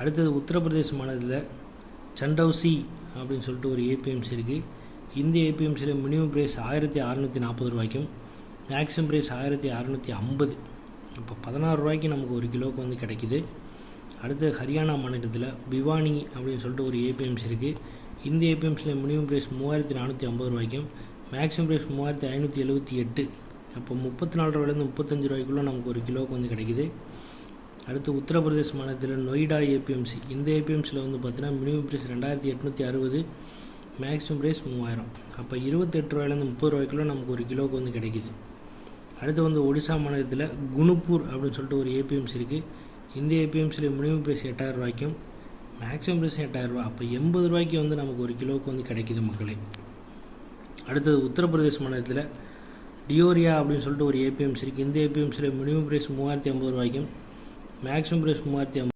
அடுத்தது உத்தரப்பிரதேச மாநிலத்தில் சண்டௌசி அப்படின்னு சொல்லிட்டு ஒரு ஏபிஎம்சி இருக்குது இந்த ஏபிஎம்சியில் மினிமம் ப்ரைஸ் ஆயிரத்தி அறநூற்றி நாற்பது ரூபாய்க்கும் மேக்ஸிமம் ப்ரைஸ் ஆயிரத்தி அறநூற்றி ஐம்பது. இப்போ பதினாறு ரூபாய்க்கு நமக்கு ஒரு கிலோவுக்கு வந்து கிடைக்குது. அடுத்து ஹரியானா மாநிலத்தில் பிவானி அப்படின்னு சொல்லிட்டு ஒரு ஏபிஎம்சி இருக்குது இந்த ஏபிஎம்சியில் மினிமம் ப்ரைஸ் மூவாயிரத்தி நானூற்றி ஐம்பது ரூபாய்க்கும் மேக்ஸிமம் ப்ரைஸ் மூவாயிரத்தி ஐநூற்றி எழுபத்தி எட்டு. அப்போ முப்பத்தி நாலு ரூபாயிலேருந்து முப்பத்தஞ்சு ரூபாய்க்குள்ளே நமக்கு ஒரு கிலோவுக்கு வந்து கிடைக்குது. அடுத்து உத்தரப்பிரதேச மாநிலத்தில் நொய்டா ஏபிஎம்சி இந்த ஏபிஎம்சியில் வந்து பார்த்தீங்கன்னா மினிமம் ப்ரைஸ் ரெண்டாயிரத்தி எட்நூற்றி அறுபது மேக்ஸிமம் ப்ரைஸ் மூவாயிரம். அப்போ இருபத்தெட்டு ரூபாயிலேருந்து முப்பது ரூபாய்க்குள்ள நமக்கு ஒரு கிலோவுக்கு வந்து கிடைக்குது. அடுத்து வந்து ஒடிசா மாநிலத்தில் குணுப்பூர் அப்படின்னு சொல்லிட்டு ஒரு ஏபிஎம்சி இருக்குது இந்த ஏபிஎம்சியில் மினிமம் ப்ரைஸ் எட்டாயிரம் ரூபாய்க்கும் மேக்ஸிமம் ப்ரைஸ் எட்டாயிரரூபா அப்போ எண்பது ரூபாய்க்கு வந்து நமக்கு ஒரு கிலோவுக்கு வந்து கிடைக்குது மக்களே. அடுத்தது உத்தரப்பிரதேச மாநிலத்தில் டியோரியா அப்படின்னு சொல்லிட்டு ஒரு ஏபிஎம்சி இருக்குது இந்த ஏபிஎம்சியில் மினிமம் ப்ரைஸ் மூவாயிரத்தி ஐம்பது ரூபாய்க்கும் மேக்ஸிமம் ப்ரைஸ் மூவாயிரத்தி ஐம்பது